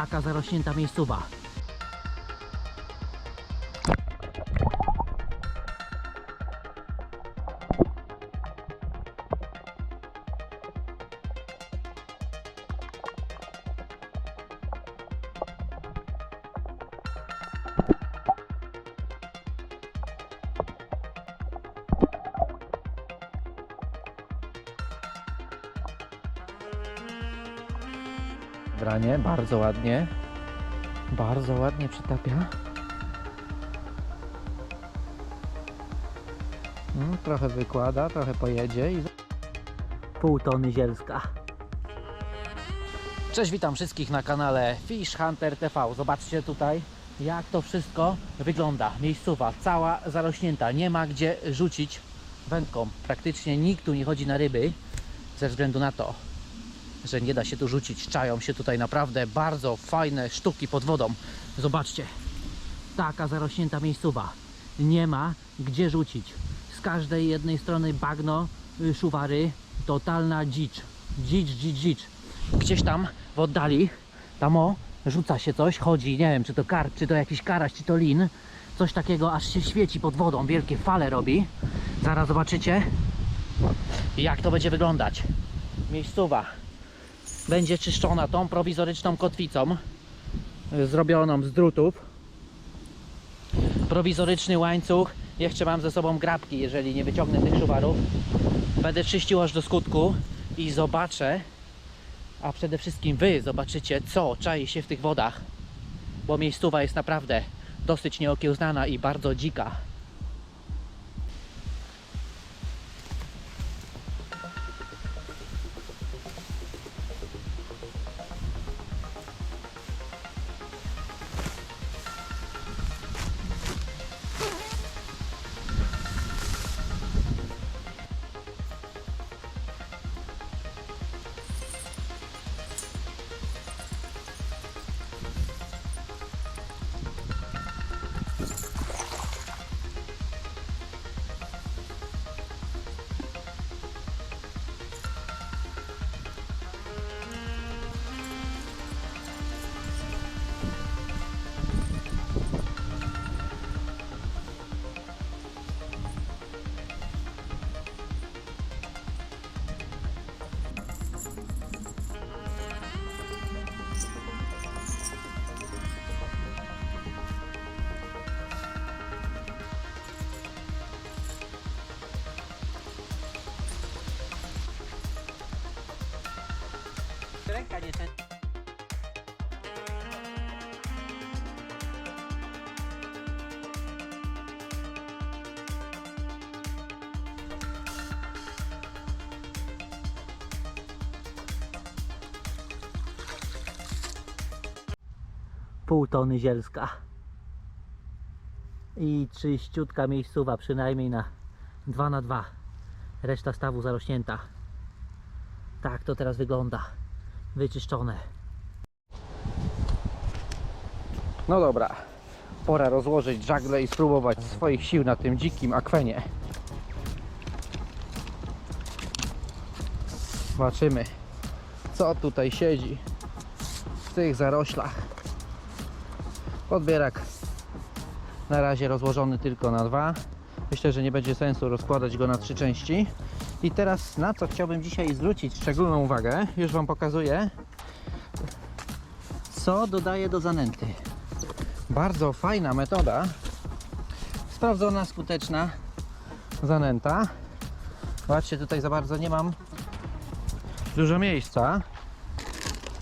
Taka zarośnięta miejscowa. Branie, bardzo ładnie. Bardzo ładnie przytapia. Mm, trochę wykłada, trochę pojedzie i... Pół tony zielska. Cześć, witam wszystkich na kanale Fish Hunter TV. Zobaczcie tutaj, jak to wszystko wygląda. Miejscowa, cała zarośnięta. Nie ma gdzie rzucić wędką. Praktycznie nikt tu nie chodzi na ryby, ze względu na to, że nie da się tu rzucić. Czają się tutaj naprawdę bardzo fajne sztuki pod wodą. Zobaczcie, taka zarośnięta miejscowa. Nie ma gdzie rzucić. Z każdej jednej strony bagno, y, szuwary, totalna dzicz. Dzicz, dzicz, dzicz. Gdzieś tam w oddali, tam o, rzuca się coś, chodzi, nie wiem, czy to karp, czy to jakiś karaś, czy to lin. Coś takiego, aż się świeci pod wodą, wielkie fale robi. Zaraz zobaczycie, jak to będzie wyglądać. Miejscowa będzie czyszczona tą prowizoryczną kotwicą y, zrobioną z drutów. Prowizoryczny łańcuch. Jeszcze mam ze sobą grabki, jeżeli nie wyciągnę tych szuwarów. Będę czyścił aż do skutku i zobaczę, a przede wszystkim Wy zobaczycie, co czai się w tych wodach. Bo miejscowa jest naprawdę dosyć nieokiełznana i bardzo dzika. Pół tony zielska. I czyściutka miejscowa, przynajmniej na 2 na 2 Reszta stawu zarośnięta. Tak to teraz wygląda. Wyczyszczone. No dobra. Pora rozłożyć żagle i spróbować swoich sił na tym dzikim akwenie. Zobaczymy, co tutaj siedzi w tych zaroślach. Podbierak na razie rozłożony tylko na dwa. Myślę, że nie będzie sensu rozkładać go na trzy części. I teraz na co chciałbym dzisiaj zwrócić szczególną uwagę, już Wam pokazuję, co dodaję do zanęty. Bardzo fajna metoda, sprawdzona, skuteczna zanęta. Zobaczcie, tutaj za bardzo nie mam dużo miejsca.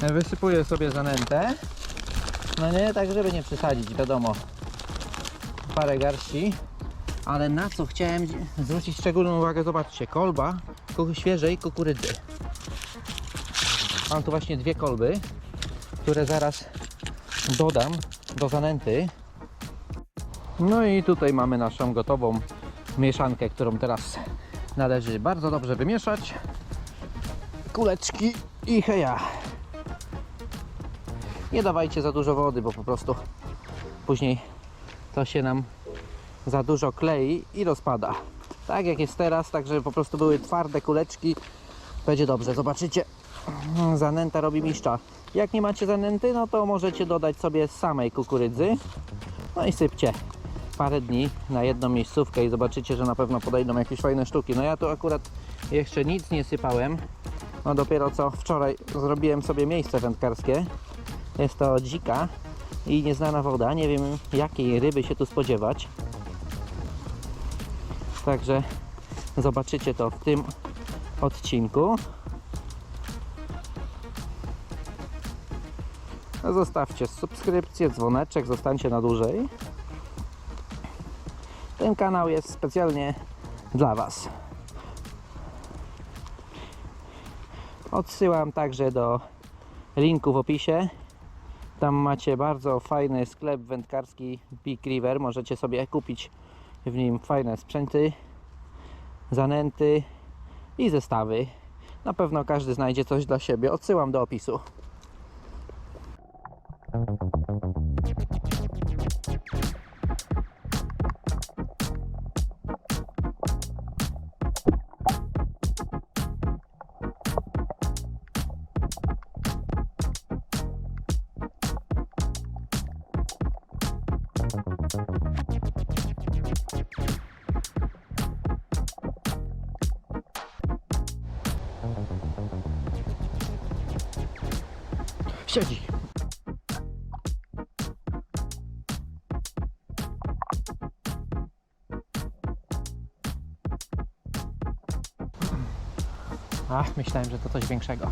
Wysypuję sobie zanętę. No nie, tak żeby nie przesadzić, wiadomo. Parę garści. Ale na co chciałem zwrócić szczególną uwagę, zobaczcie, kolba świeżej kukurydzy. Mam tu właśnie dwie kolby, które zaraz dodam do zanęty. No i tutaj mamy naszą gotową mieszankę, którą teraz należy bardzo dobrze wymieszać. Kuleczki i heja. Nie dawajcie za dużo wody, bo po prostu później to się nam za dużo klei i rozpada. Tak jak jest teraz, tak żeby po prostu były twarde kuleczki. Będzie dobrze, zobaczycie. Zanęta robi mistrza. Jak nie macie zanęty, no to możecie dodać sobie samej kukurydzy. No i sypcie parę dni na jedną miejscówkę i zobaczycie, że na pewno podejdą jakieś fajne sztuki. No ja tu akurat jeszcze nic nie sypałem. No dopiero co wczoraj zrobiłem sobie miejsce wędkarskie. Jest to dzika i nieznana woda. Nie wiem jakiej ryby się tu spodziewać. Także zobaczycie to w tym odcinku. Zostawcie subskrypcję, dzwoneczek, zostańcie na dłużej. Ten kanał jest specjalnie dla Was. Odsyłam także do linku w opisie. Tam macie bardzo fajny sklep wędkarski Big River. Możecie sobie kupić w nim fajne sprzęty, zanęty i zestawy. Na pewno każdy znajdzie coś dla siebie. Odsyłam do opisu. Siedzi. Myślałem, że to coś większego.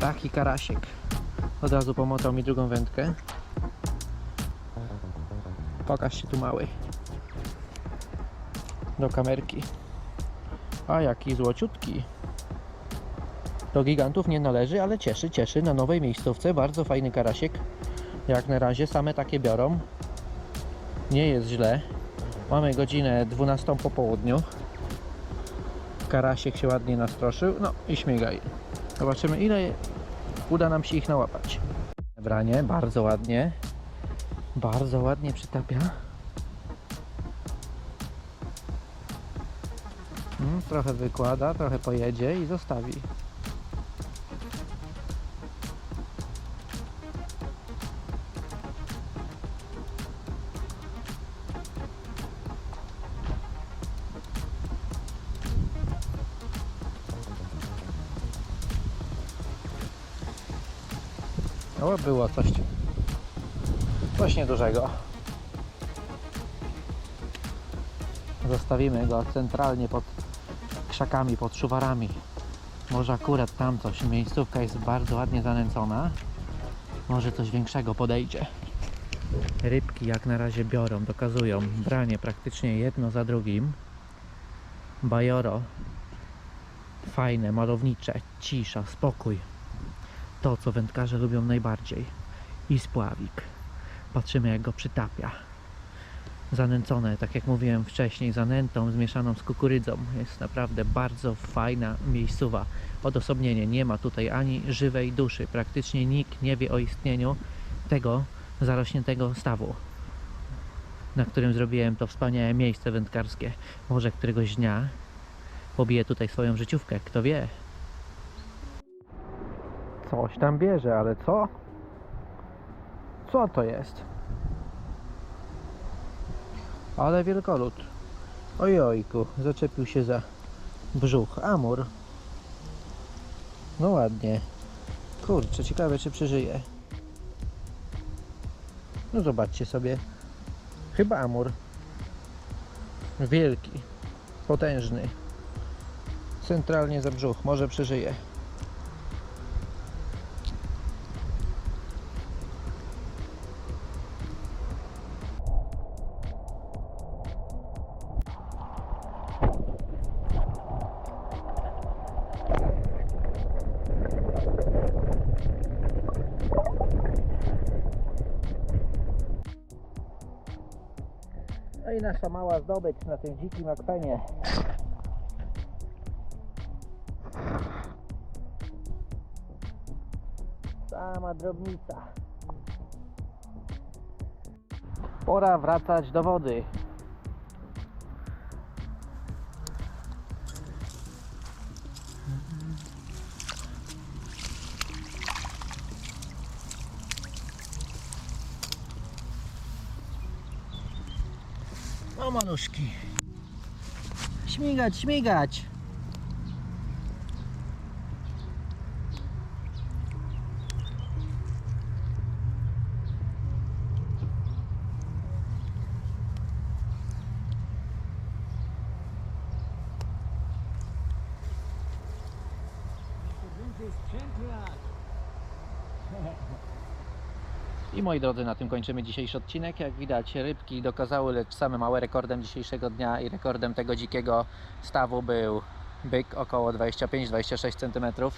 Taki karasiek. Od razu pomotał mi drugą wędkę. Pokaż się tu mały. Do kamerki. A jaki złociutki. Do gigantów nie należy, ale cieszy, cieszy. Na nowej miejscówce bardzo fajny karasiek. Jak na razie same takie biorą. Nie jest źle. Mamy godzinę 12 po południu. Karasiek się ładnie nastroszył. No i śmigaj. Zobaczymy ile uda nam się ich nałapać. Branie, bardzo ładnie. Bardzo ładnie przytapia. Mm, trochę wykłada, trochę pojedzie i zostawi. O, było coś. Coś niedużego. Zostawimy go centralnie pod krzakami, pod szuwarami. Może akurat tam coś. Miejscówka jest bardzo ładnie zanęcona. Może coś większego podejdzie. Rybki jak na razie biorą, dokazują branie praktycznie jedno za drugim. Bajoro. Fajne, malownicze, cisza, spokój to, co wędkarze lubią najbardziej. I spławik. Patrzymy, jak go przytapia. Zanęcone, tak jak mówiłem wcześniej, zanętą zmieszaną z kukurydzą. Jest naprawdę bardzo fajna miejscowa. Odosobnienie. Nie ma tutaj ani żywej duszy. Praktycznie nikt nie wie o istnieniu tego zarośniętego stawu, na którym zrobiłem to wspaniałe miejsce wędkarskie. Może któregoś dnia pobiję tutaj swoją życiówkę. Kto wie? Coś tam bierze, ale co? Co to jest? Ale wielkolud. Ojojku, zaczepił się za brzuch. Amur. No ładnie. Kurczę, ciekawe czy przeżyje. No zobaczcie sobie. Chyba amur. Wielki. Potężny. Centralnie za brzuch. Może przeżyje. I nasza mała zdobycz na tym dzikim akwenie. Sama drobnica. Pora wracać do wody. Maluszki. Śmigać, śmigać. I moi drodzy, na tym kończymy dzisiejszy odcinek. Jak widać, rybki dokazały, lecz samym małe rekordem dzisiejszego dnia i rekordem tego dzikiego stawu był byk około 25-26 cm.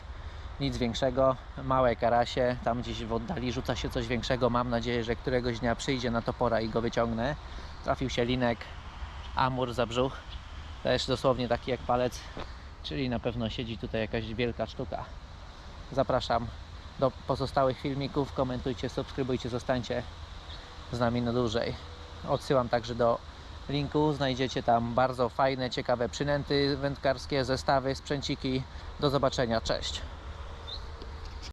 Nic większego, małe karasie, tam gdzieś w oddali rzuca się coś większego. Mam nadzieję, że któregoś dnia przyjdzie na to pora i go wyciągnę. Trafił się linek, amur za brzuch, też dosłownie taki jak palec, czyli na pewno siedzi tutaj jakaś wielka sztuka. Zapraszam do pozostałych filmików. Komentujcie, subskrybujcie, zostańcie z nami na dłużej. Odsyłam także do linku. Znajdziecie tam bardzo fajne, ciekawe przynęty wędkarskie, zestawy, sprzęciki. Do zobaczenia. Cześć.